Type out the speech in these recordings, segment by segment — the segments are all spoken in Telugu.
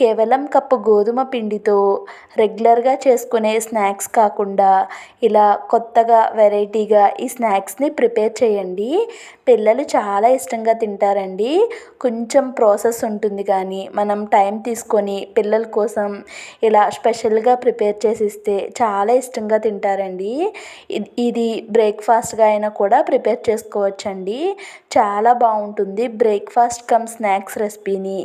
కేవలం కప్పు గోధుమ పిండితో రెగ్యులర్గా చేసుకునే స్నాక్స్ కాకుండా ఇలా కొత్తగా వెరైటీగా ఈ స్నాక్స్ని ప్రిపేర్ చేయండి. పిల్లలు చాలా ఇష్టంగా తింటారండి. కొంచెం ప్రాసెస్ ఉంటుంది కానీ మనం టైం తీసుకొని పిల్లల కోసం ఇలా స్పెషల్గా ప్రిపేర్ చేసి ఇస్తే చాలా ఇష్టంగా తింటారండి. ఇది బ్రేక్ఫాస్ట్గా అయినా కూడా ప్రిపేర్ చేసుకోవచ్చండి. చాలా బాగుంటుంది బ్రేక్ఫాస్ట్ కమ్ స్నాక్స్ రెసిపీని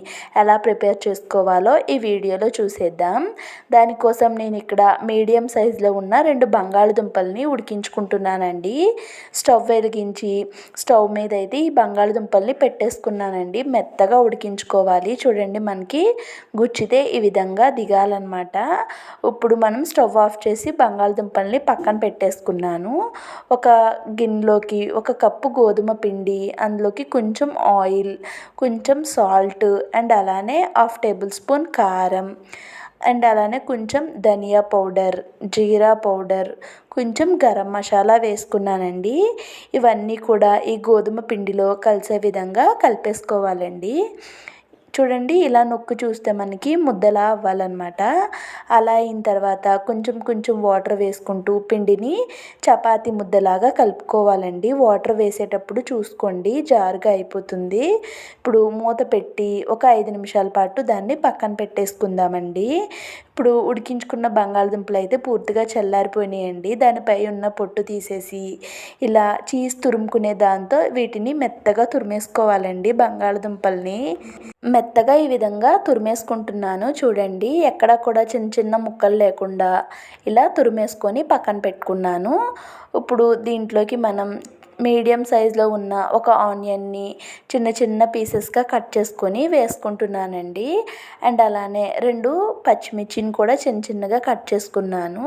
ఎలా ప్రిపేర్ చేసుకోవాలి. ఈ వీడియోలో చూసేద్దాం. దానికోసం నేను ఇక్కడ మీడియం సైజులో ఉన్న రెండు బంగాళదుంపల్ని ఉడికించుకుంటున్నానండి. స్టవ్ వెలిగించి స్టవ్ మీద అయితే ఈ బంగాళదుంపల్ని పెట్టేసుకున్నానండి. మెత్తగా ఉడికించుకోవాలి. చూడండి మనకి గుచ్చితే ఈ విధంగా దిగాలన్నమాట. ఇప్పుడు మనం స్టవ్ ఆఫ్ చేసి బంగాళదుంపల్ని పక్కన పెట్టేసుకున్నాను. ఒక గిన్నెలోకి ఒక కప్పు గోధుమ పిండి అందులోకి కొంచెం ఆయిల్ కొంచెం సాల్ట్ అండ్ అలానే హాఫ్ టేబుల్ స్పూన్ కారం అండ్ అలానే కొంచెం ధనియా పౌడర్ జీరా పౌడర్ కొంచెం గరం మసాలా వేసుకున్నానండి. ఇవన్నీ కూడా ఈ గోధుమ పిండిలో కలిసే విధంగా కలిపేసుకోవాలండి. చూడండి ఇలా నొక్కు చూస్తే మనకి ముద్దలా అవ్వాలన్నమాట. అలా అయిన తర్వాత కొంచెం కొంచెం వాటర్ వేసుకుంటూ పిండిని చపాతి ముద్దలాగా కలుపుకోవాలండి. వాటర్ వేసేటప్పుడు చూసుకోండి జారుగా అయిపోతుంది. ఇప్పుడు మూత పెట్టి ఒక ఐదు నిమిషాల పాటు దాన్ని పక్కన పెట్టేసుకుందామండి. ఇప్పుడు ఉడికించుకున్న బంగాళదుంపలు అయితే పూర్తిగా చల్లారిపోయినాయండి. దానిపై ఉన్న పొట్టు తీసేసి ఇలా చీజ్ తురుముకునే దాంతో వీటిని మెత్తగా తురిమేసుకోవాలండి బంగాళదుంపల్ని. మెత్తగా ఈ విధంగా తురిమేసుకుంటున్నాను. చూడండి ఎక్కడ కూడా చిన్న చిన్న ముక్కలు లేకుండా ఇలా తురిమేసుకొని పక్కన పెట్టుకున్నాను. ఇప్పుడు దీంట్లోకి మనం మీడియం సైజులో ఉన్న ఒక ఆనియన్ని చిన్న చిన్న పీసెస్గా కట్ చేసుకొని వేసుకుంటున్నానండి. అండ్ అలానే రెండు పచ్చిమిర్చిని కూడా చిన్న చిన్నగా కట్ చేసుకున్నాను.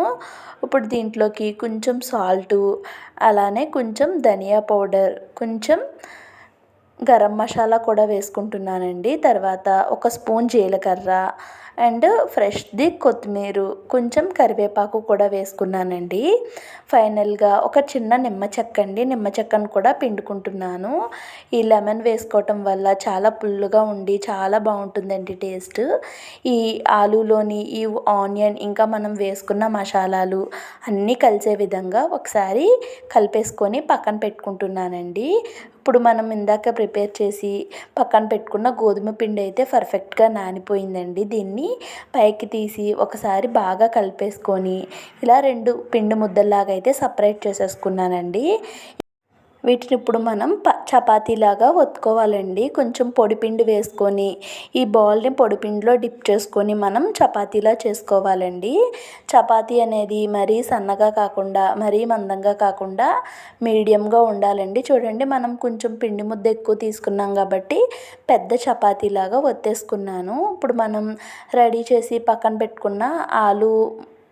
ఇప్పుడు దీంట్లోకి కొంచెం సాల్టు అలానే కొంచెం ధనియా పౌడర్ కొంచెం గరం మసాలా కూడా వేసుకుంటున్నానండి. తర్వాత ఒక స్పూన్ జీలకర్ర అండ్ ఫ్రెష్ది కొత్తిమీర కొంచెం కరివేపాకు కూడా వేసుకున్నానండి. ఫైనల్గా ఒక చిన్న నిమ్మ చెక్క అండి. నిమ్మ చెక్కను కూడా పిండుకుంటున్నాను. ఈ లెమన్ వేసుకోవటం వల్ల చాలా పుల్లుగా ఉండి చాలా బాగుంటుందండి టేస్ట్. ఈ ఆలూలోని ఈ ఆనియన్ ఇంకా మనం వేసుకున్న మసాలాలు అన్నీ కలిసే విధంగా ఒకసారి కలిపేసుకొని పక్కన పెట్టుకుంటున్నానండి. ఇప్పుడు మనం ఇందాక ప్రిపేర్ చేసి పక్కన పెట్టుకున్న గోధుమ పిండి అయితే పర్ఫెక్ట్గా నానిపోయిందండి. దీన్ని పైకి తీసి ఒకసారి బాగా కలిపేసుకొని ఇలా రెండు పిండి ముద్దల్లాగా అయితే సపరేట్ చేసేసుకున్నానండి. వీటిని ఇప్పుడు మనం ప చపాతీలాగా ఒత్తుకోవాలండి. కొంచెం పొడిపిండి వేసుకొని ఈ బాల్ని పొడిపిండిలో డిప్ చేసుకొని మనం చపాతీలా చేసుకోవాలండి. చపాతీ అనేది మరీ సన్నగా కాకుండా మరీ మందంగా కాకుండా మీడియంగా ఉండాలండి. చూడండి మనం కొంచెం పిండి ముద్ద ఎక్కువ తీసుకున్నాం కాబట్టి పెద్ద చపాతీలాగా ఒత్తేసుకున్నాను. ఇప్పుడు మనం రెడీ చేసి పక్కన పెట్టుకున్న ఆలు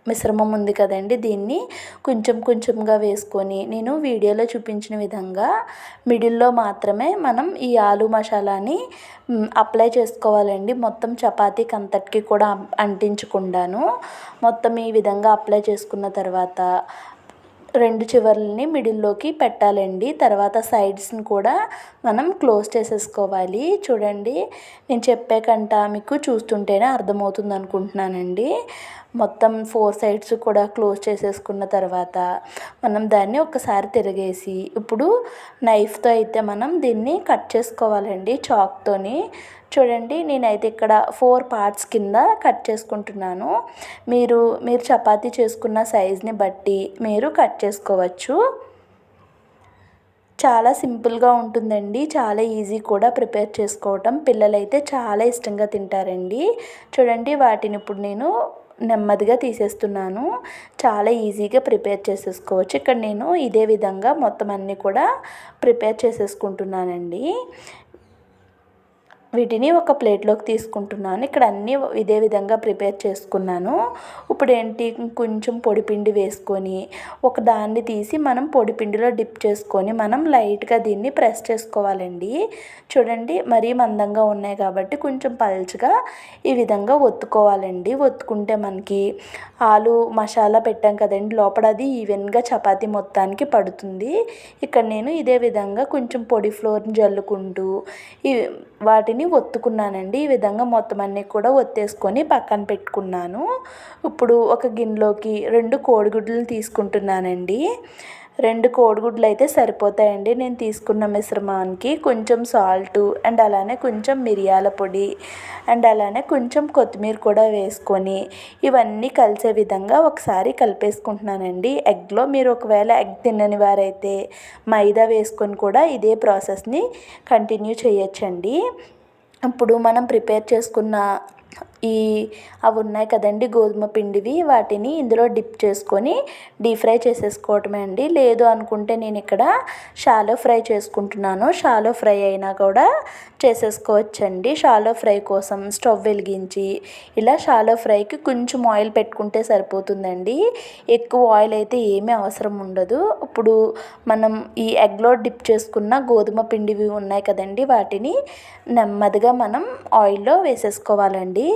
మిశ్రమం ఉంది కదండి దీన్ని కొంచెం కొంచెంగా వేసుకొని నేను వీడియోలో చూపించిన విధంగా మిడిల్లో మాత్రమే మనం ఈ ఆలు మసాలాని అప్లై చేసుకోవాలండి. మొత్తం చపాతీకి అంతటికి కూడా అంటించకుండాను. మొత్తం ఈ విధంగా అప్లై చేసుకున్న తర్వాత రెండు చివర్లని మిడిల్లోకి పెట్టాలండి. తర్వాత సైడ్స్ని కూడా మనం క్లోజ్ చేసేసుకోవాలి. చూడండి నేను చెప్పే కంట మీకు చూస్తుంటేనే అర్థమవుతుంది అనుకుంటున్నానండి. మొత్తం ఫోర్ సైడ్స్ కూడా క్లోజ్ చేసేసుకున్న తర్వాత మనం దాన్ని ఒకసారి తిరిగేసి ఇప్పుడు నైఫ్తో అయితే మనం దీన్ని కట్ చేసుకోవాలండి చాక్తోని చూడండి నేనైతే ఇక్కడ ఫోర్ పార్ట్స్ కింద కట్ చేసుకుంటున్నాను. మీరు మీరు చపాతీ చేసుకున్న సైజ్ని బట్టి మీరు కట్ చేసుకోవచ్చు. చాలా సింపుల్గా ఉంటుందండి చాలా ఈజీ కూడా ప్రిపేర్ చేసుకోవటం. పిల్లలైతే చాలా ఇష్టంగా తింటారండి. చూడండి వాటిని ఇప్పుడు నేను నెమ్మదిగా తీసేస్తున్నాను. చాలా ఈజీగా ప్రిపేర్ చేసేసుకోవచ్చు. ఇక్కడ నేను ఇదే విధంగా మొత్తం అన్నీ కూడా ప్రిపేర్ చేసేసుకుంటున్నానండి. వీటిని ఒక ప్లేట్లోకి తీసుకుంటున్నాను. ఇక్కడ అన్నీ ఇదే విధంగా ప్రిపేర్ చేసుకున్నాను. ఇప్పుడు ఏంటి? కొంచెం పొడిపిండి వేసుకొని ఒక దాన్ని తీసి మనం పొడిపిండిలో డిప్ చేసుకొని మనం లైట్గా దీన్ని ప్రెస్ చేసుకోవాలండి. చూడండి మరీ మందంగా ఉన్నాయి కాబట్టి కొంచెం పల్చగా ఈ విధంగా ఒత్తుకోవాలండి. ఒత్తుకుంటే మనకి ఆలు మసాలా పెట్టాం కదండి లోపల అది ఈవెన్గా చపాతీ మొత్తానికి పడుతుంది. ఇక్కడ నేను ఇదే విధంగా కొంచెం పొడి ఫ్లోర్ని జల్లుకుంటూ ఈ వాటిని ఒత్తుకున్నానండి. ఈ విధంగా మొత్తం అన్నీ కూడా ఒత్తేసుకొని పక్కన పెట్టుకున్నాను. ఇప్పుడు ఒక గిన్నెలోకి రెండు కోడిగుడ్లను తీసుకుంటున్నానండి. రెండు కోడిగుడ్లు అయితే సరిపోతాయండి. నేను తీసుకున్న మిశ్రమానికి కొంచెం సాల్ట్ అండ్ అలానే కొంచెం మిరియాల పొడి అండ్ అలానే కొంచెం కొత్తిమీర కూడా వేసుకొని ఇవన్నీ కలిసే విధంగా ఒకసారి కలిపేసుకుంటున్నానండి. ఎగ్లో మీరు ఒకవేళ ఎగ్ తినని వారైతే మైదా వేసుకొని కూడా ఇదే ప్రాసెస్ని కంటిన్యూ చేయొచ్చండి. ఇప్పుడు మనం ప్రిపేర్ చేసుకున్న ఈ అవి ఉన్నాయి కదండి గోధుమ పిండివి. వాటిని ఇందులో డిప్ చేసుకొని డీప్ ఫ్రై చేసేసుకోవటమే అండి. లేదు అనుకుంటే నేను ఇక్కడ షాలో ఫ్రై చేసుకుంటున్నాను. షాలో ఫ్రై అయినా కూడా చేసేసుకోవచ్చండి. షాలో ఫ్రై కోసం స్టవ్ వెలిగించి ఇలా షాలో ఫ్రైకి కొంచెం ఆయిల్ పెట్టుకుంటే సరిపోతుందండి. ఎక్కువ ఆయిల్ అయితే ఏమీ అవసరం ఉండదు. ఇప్పుడు మనం ఈ ఎగ్లో డిప్ చేసుకున్న గోధుమ పిండివి ఉన్నాయి కదండి వాటిని నెమ్మదిగా మనం ఆయిల్లో వేసేసుకోవాలండి.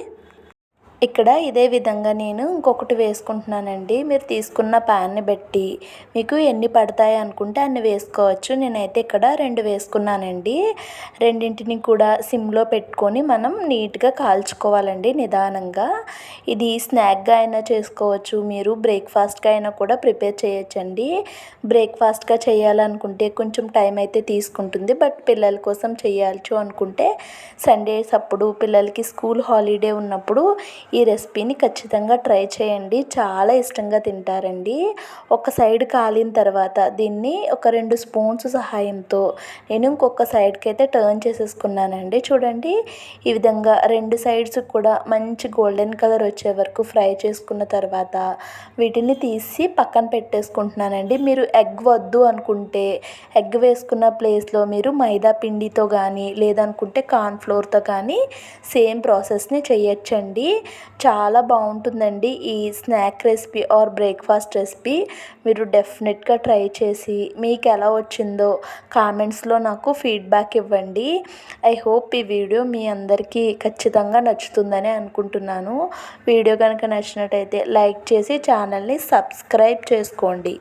ఇక్కడ ఇదే విధంగా నేను ఇంకొకటి వేసుకుంటున్నానండి. మీరు తీసుకున్న ప్యాన్ని బట్టి మీకు ఎన్ని పడతాయి అనుకుంటే అన్ని వేసుకోవచ్చు. నేనైతే ఇక్కడ రెండు వేసుకున్నానండి. రెండింటిని కూడా సిమ్లో పెట్టుకొని మనం నీట్గా కాల్చుకోవాలండి నిదానంగా. ఇది స్నాక్గా అయినా చేసుకోవచ్చు. మీరు బ్రేక్ఫాస్ట్గా అయినా కూడా ప్రిపేర్ చేయొచ్చండి. బ్రేక్ఫాస్ట్గా చేయాలనుకుంటే కొంచెం టైం అయితే తీసుకుంటుంది. బట్ పిల్లల కోసం చేయాల్చు అనుకుంటే సండేస్ అప్పుడు పిల్లలకి స్కూల్ హాలిడే ఉన్నప్పుడు ఈ రెసిపీని ఖచ్చితంగా ట్రై చేయండి. చాలా ఇష్టంగా తింటారండి. ఒక సైడ్ కాలిన తర్వాత దీన్ని ఒక రెండు స్పూన్స్ సహాయంతో నేను ఇంకొక సైడ్కి అయితే టర్న్ చేసేసుకున్నానండి. చూడండి ఈ విధంగా రెండు సైడ్స్ కూడా మంచి గోల్డెన్ కలర్ వచ్చే వరకు ఫ్రై చేసుకున్న తర్వాత వీటిని తీసి పక్కన పెట్టేసుకుంటున్నానండి. మీరు ఎగ్ వద్దు అనుకుంటే ఎగ్ వేసుకున్న ప్లేస్లో మీరు మైదా పిండితో కానీ లేదనుకుంటే కార్న్ఫ్లోర్తో కానీ సేమ్ ప్రాసెస్ని చేయొచ్చండి. చాలా బాగుంటుందండి ఈ snack recipe or breakfast recipe. మీరు డెఫినెట్గా ట్రై చేసి మీకు ఎలా వచ్చిందో కామెంట్స్లో నాకు ఫీడ్బ్యాక్ ఇవ్వండి. ఐ హోప్ ఈ వీడియో మీ అందరికీ ఖచ్చితంగా నచ్చుతుందని అనుకుంటున్నాను. వీడియో కనుక నచ్చినట్టయితే లైక్ చేసి ఛానల్ని సబ్స్క్రైబ్ చేసుకోండి.